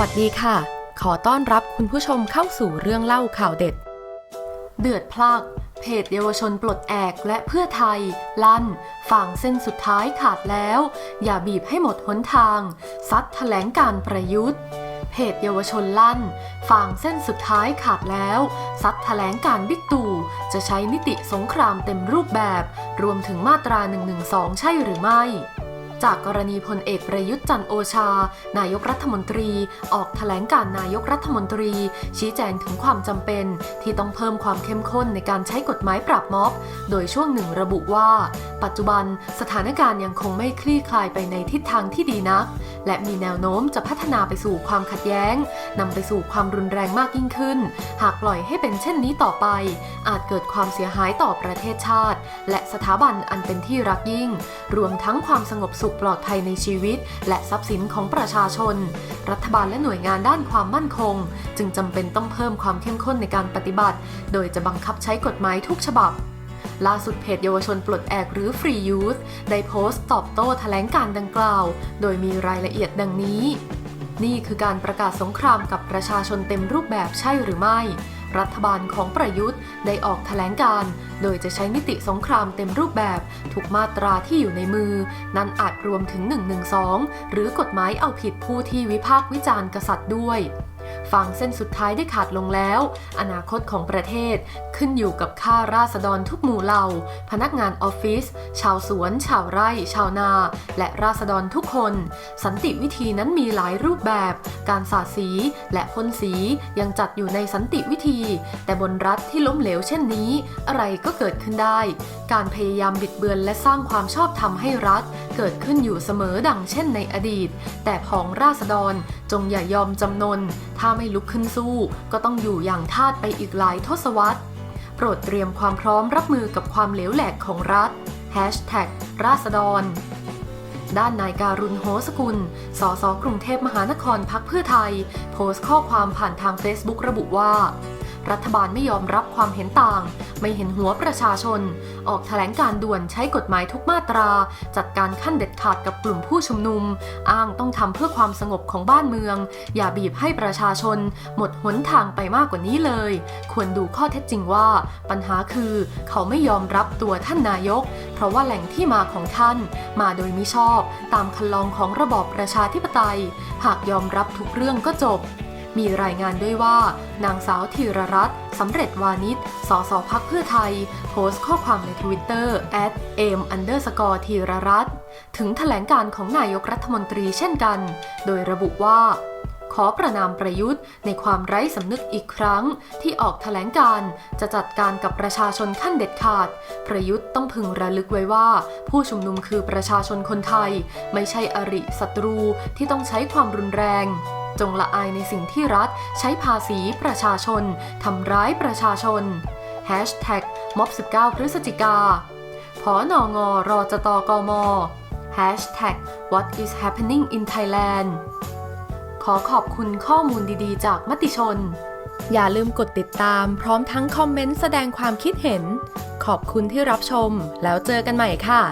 วัสดีค่ะ ขอต้อนรับคุณผู้ชมเข้าสู่เรื่องเล่าข่าวเด็ด เดือดพลากเพจเยาวชนปลดแอกและเพื่อไทย ลั่นฝั่งเส้นสุดท้ายขาดแล้ว อย่าบีบให้หมดหนทาง ซัดแถลงการประยุทธ์เพจเยาวชนลั่นฝั่งเส้นสุดท้ายขาดแล้ว ซัดแถลงการบิ๊กตู่จะใช้นิติสงครามเต็มรูปแบบ รวมถึงมาตรา 112 ใช่หรือไม่ จากกรณีพลเอกประยุทธ์จันโอชา นายกรัฐมนตรี ออกแถลงการนายกรัฐมนตรี ชี้แจงถึงความจำเป็น ที่ต้องเพิ่มความเข้มข้นในการใช้กฎหมายปราบม็อบ โดยช่วงหนึ่งระบุว่า ปัจจุบันสถานการณ์ยังคงไม่คลี่คลายไปในทิศทางที่ดีนัก และมีแนวโน้มจะพัฒนาไปสู่ความขัดแย้งนำไปสู่ความรุนแรงมากยิ่งขึ้น หากปล่อยให้เป็นเช่นนี้ต่อไป อาจเกิดความเสียหายต่อประเทศชาติ และสถาบันอันเป็นที่รักยิ่ง รวมทั้งความสงบสุขปลอดภัยในชีวิต และทรัพย์สินของประชาชน รัฐบาลและหน่วยงานด้านความมั่นคง จึงจำเป็นต้องเพิ่มความเข้มข้นในการปฏิบัติ โดยจะบังคับใช้กฎหมายทุกฉบับล่าสุดเพจเยาวชนปลดแอกหรือ Free Youth ได้โพสต์ตอบโต้แถลงการดังกล่าว โดยมีรายละเอียดดังนี้ นี่คือการประกาศสงครามกับประชาชนเต็มรูปแบบใช่หรือไม่ รัฐบาลของประยุทธ์ ได้ออกแถลงการ โดยจะใช้นิติสงครามเต็มรูปแบบทุกมาตราที่อยู่ในมือ นั้นอาจรวมถึง 112 หรือกฎหมายเอาผิดผู้ที่วิพากษ์วิจารณ์กษัตริย์ด้วย ฟังเส้นสุดท้ายได้ขาดลงแล้ว อนาคตของประเทศขึ้นอยู่กับข้าราษฎรทุกหมู่เหล่า พนักงานออฟฟิศ ชาวสวน ชาวไร่ ชาวนา และราษฎรทุกคน สันติวิธีนั้นมีหลายรูปแบบ การสาดสีและพ่นสียังจัดอยู่ในสันติวิธี แต่บนรัฐที่ล้มเหลวเช่นนี้ อะไรก็เกิดขึ้นได้ การพยายามบิดเบือนและสร้างความชอบธรรมให้รัฐ เกิดขึ้นอยู่เสมอดังเช่นในอดีต แต่ผองราษฎร จงอย่ายอมจำนน ถ้าไม่ลุกขึ้นสู้ ก็ต้องอยู่อย่างทาสไปอีกหลายทศวรรษ โปรดเตรียมความพร้อมรับมือกับความเหลวแหลกของรัฐแฮชแท็กราษฎร ด้านนายการุณโหสกุล สสกรุงเทพมหานครพักเพื่อไทย โพสต์ข้อความผ่านทาง Facebook ระบุว่า รัฐบาลไม่ยอมรับความเห็นต่าง ไม่เห็นหัวประชาชน ออกแถลงการด่วนใช้กฎหมายทุกมาตรา จัดการขั้นเด็ดขาดกับกลุ่มผู้ชุมนุม อ้างต้องทำเพื่อความสงบของบ้านเมือง อย่าบีบให้ประชาชน หมดหนทางไปมากกว่านี้เลย ควรดูข้อเท็จจริงว่า ปัญหาคือเขาไม่ยอมรับตัวท่านนายก เพราะว่าแหล่งที่มาของท่าน มาโดยมิชอบ ตามคันลองของระบอบประชาธิปไตย หากยอมรับทุกเรื่องก็จบ มีรายงานด้วยว่า นางสาวธีรรัตน์สำเร็จวานิชสสพักเพื่อไทย โพสต์ข้อความในทวิตเตอร์ @m underscore ธีรรัตน์ถึงแถลงการของนายกรัฐมนตรีเช่นกัน โดยระบุว่า ขอประนามประยุทธ์ ในความไร้สำนึกอีกครั้ง ที่ออกแถลงการจะจัดการกับประชาชนขั้นเด็ดขาด ประยุทธ์ต้องพึงระลึกไว้ว่า ผู้ชุมนุมคือประชาชนคนไทย ไม่ใช่อริศัตรูที่ต้องใช้ความรุนแรง จงละอายในสิ่งที่รัฐใช้ภาษีประชาชน ทำร้ายประชาชน Hashtag ม็อบ19 พฤศจิกาพอนองรอจตกม Hashtag What is happening in Thailand ขอขอบคุณข้อมูลดีๆ จากมติชน อย่าลืมกดติดตามพร้อมทั้งคอมเมนต์แสดงความคิดเห็น ขอบคุณที่รับชมแล้วเจอกันใหม่ค่ะ